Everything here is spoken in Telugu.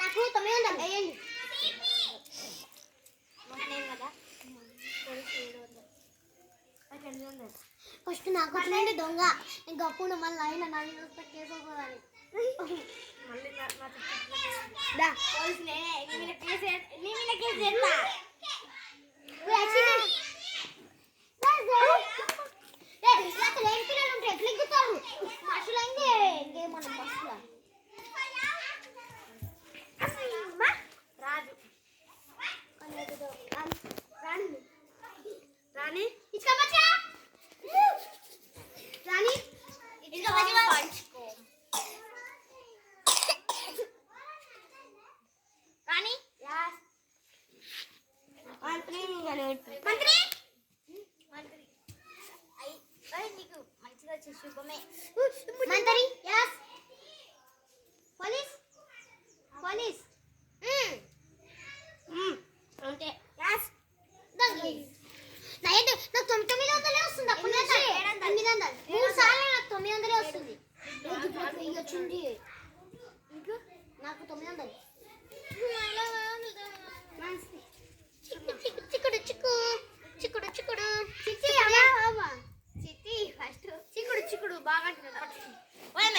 నాకు తొమ్మిది వందలు. వేయండి. ఫస్ట్ నాకు అట్లండి దొంగ. ఇంకా అప్పుడు మళ్ళీ అయినా నా మీద వస్తే కేసు రాని? పంచుకో. రాని? మంత్రి మంత్రి? మంత్రి. అయ్ అయ్ నీకు మంచిగా వచ్చే శుభమే మంత్రి యస్ పోలీస్ పోలీస్ అంటే యస్ దంగి నైట్ నాకు తొమ్మిది తొమ్మిది వందలే వస్తుంది అప్పుడు నాకు తొమ్మిది వందలు మూడు సార్లు నాకు తొమ్మిది వందలే వస్తుంది నాకు వచ్చింది నాకు తొమ్మిది వందలు చిక్కు చిక్కుడు చిక్కు చిక్కుడు చిక్కుడు ఫస్ట్ చిక్కుడు చిక్కుడు బాగా ఓయ్